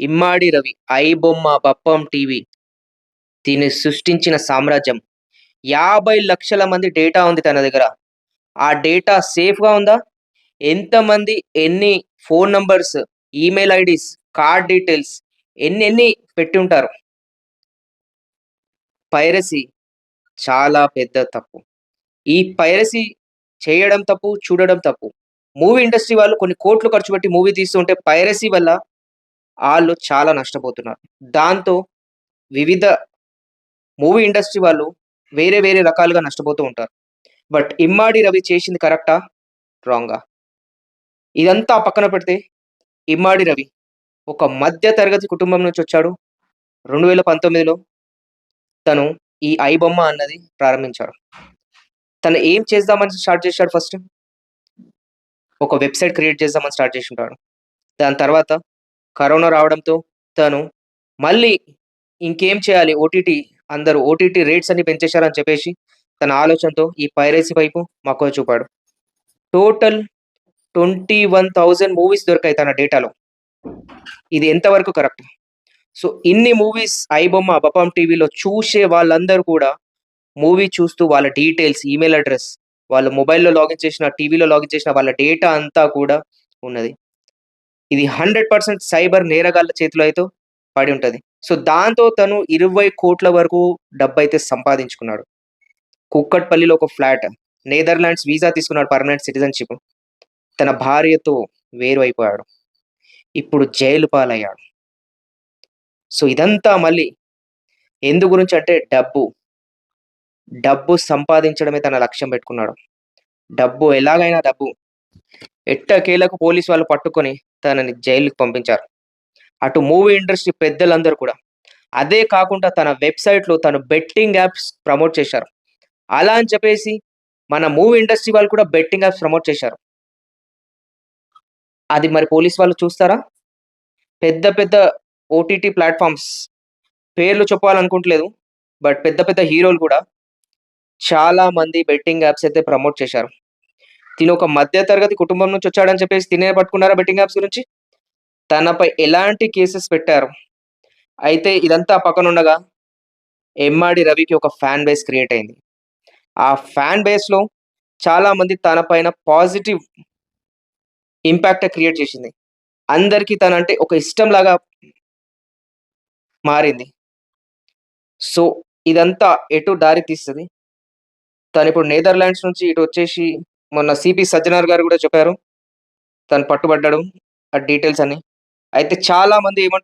ఇమ్మాడి Ravi I బొమ్మ Bappam TV. దీన్ని సృష్టించిన సామ్రాజ్యం. యాభై లక్షల మంది డేటా ఉంది తన దగ్గర. ఆ డేటా సేఫ్గా ఉందా? ఎంతమంది ఎన్ని phone numbers email IDs card details ఎన్ని ఎన్ని పెట్టి ఉంటారు? పైరసీ చాలా పెద్ద తప్పు. ఈ పైరసీ చేయడం తప్పు చూడడం తప్పు. మూవీ ఇండస్ట్రీ వాళ్ళు కొన్ని కోట్లు ఖర్చు పెట్టి మూవీ తీస్తుంటే పైరసీ వల్ల వాళ్ళు చాలా నష్టపోతున్నారు. దాంతో వివిధ మూవీ ఇండస్ట్రీ వాళ్ళు వేరే వేరే రకాలుగా నష్టపోతూ ఉంటారు. బట్ ఇమ్మాడి రవి చేసింది కరెక్టా? రాంగా. ఇదంతా పక్కన పెడితే ఇమ్మాడి రవి ఒక మధ్య తరగతి కుటుంబం నుంచి వచ్చాడు. రెండు వేల పంతొమ్మిదిలో తను ఈ ఐబొమ్మ అన్నది ప్రారంభించాడు. తను ఏం చేద్దామని స్టార్ట్ చేశాడు ఫస్ట్? ఒక వెబ్సైట్ క్రియేట్ చేద్దామని స్టార్ట్ చేసి ఉంటాడు. దాని తర్వాత కరోనా రావడంతో తను మళ్ళీ ఇంకేం చేయాలి? ఓటీటీ అందరూ ఓటీటీ రేట్స్ అన్ని పెంచేశారని చెప్పేసి తన ఆలోచనతో ఈ పైరసీ వైపు మక్కువ చూపాడు. Total twenty one thousand movies దొరికాయి తన డేటాలో. ఇది ఎంతవరకు కరెక్ట్? సో ఇన్ని మూవీస్ ఐబొమ్మ బపం టీవీలో చూసే వాళ్ళందరూ కూడా మూవీ చూస్తూ వాళ్ళ డీటెయిల్స్ ఈమెయిల్ అడ్రస్ వాళ్ళ మొబైల్లో లాగిన్ చేసిన టీవీలో లాగిన్ చేసిన వాళ్ళ డేటా అంతా కూడా ఉన్నది. ఇది హండ్రెడ్ పర్సెంట్ సైబర్ నేరగాళ్ళ చేతిలో అయితే పడి ఉంటుంది. సో దాంతో తను ఇరవై కోట్ల వరకు డబ్బు అయితే సంపాదించుకున్నాడు. కుక్కట్పల్లిలో ఒక ఫ్లాట్ నెదర్లాండ్స్ వీసా తీసుకున్నాడు పర్మనెంట్ సిటిజన్షిప్. తన భార్యతో వేరు అయిపోయాడు ఇప్పుడు జైలు పాలయ్యాడు. సో ఇదంతా మళ్ళీ ఎందు గురించి అంటే డబ్బు. డబ్బు సంపాదించడమే తన లక్ష్యం పెట్టుకున్నాడు. డబ్బు ఎలాగైనా డబ్బు. ఎట్టకేలకు పోలీసు వాళ్ళు పట్టుకొని తనని జైలుకి పంపించారు. అటు మూవీ ఇండస్ట్రీ పెద్దలందరూ కూడా. అదే కాకుండా తన వెబ్సైట్లో తను బెట్టింగ్ యాప్స్ ప్రమోట్ చేశారు. అలా అని చెప్పేసి మన మూవీ ఇండస్ట్రీ వాళ్ళు కూడా బెట్టింగ్ యాప్స్ ప్రమోట్ చేశారు. అది మరి పోలీస్ వాళ్ళు చూస్తారా? పెద్ద పెద్ద ఓటీటీ ప్లాట్ఫామ్స్. పేర్లు చెప్పాలనుకుంటలేదు. బట్ పెద్ద పెద్ద హీరోలు కూడా చాలా మంది బెట్టింగ్ యాప్స్ అయితే ప్రమోట్ చేశారు. తిని ఒక మధ్య తరగతి కుటుంబం నుంచి వచ్చాడని చెప్పేసి తినే పట్టుకున్నారా బెట్టింగ్ యాప్స్ గురించి? తనపై ఎలాంటి కేసెస్ పెట్టారు? అయితే ఇదంతా పక్కన ఉండగా ఎమ్మాడి రవికి ఒక ఫ్యాన్ బేస్ క్రియేట్ అయింది. ఆ ఫ్యాన్ బేస్లో చాలామంది తనపైన తన పైన పాజిటివ్ ఇంపాక్ట్ క్రియేట్ చేసింది. అందరికీ తనంటే ఒక ఇష్టం లాగా మారింది. సో ఇదంతా ఎటు దారి తీస్తుంది? తను ఇప్పుడు నెదర్లాండ్స్ నుంచి ఇటు వచ్చేసి మొన్న సిపి సజ్జనార్ గారు కూడా చెప్పారు. తను పట్టుబడ్డాడు. ఆ డీటెయిల్స్ అని అయితే చాలా మంది ఏమంట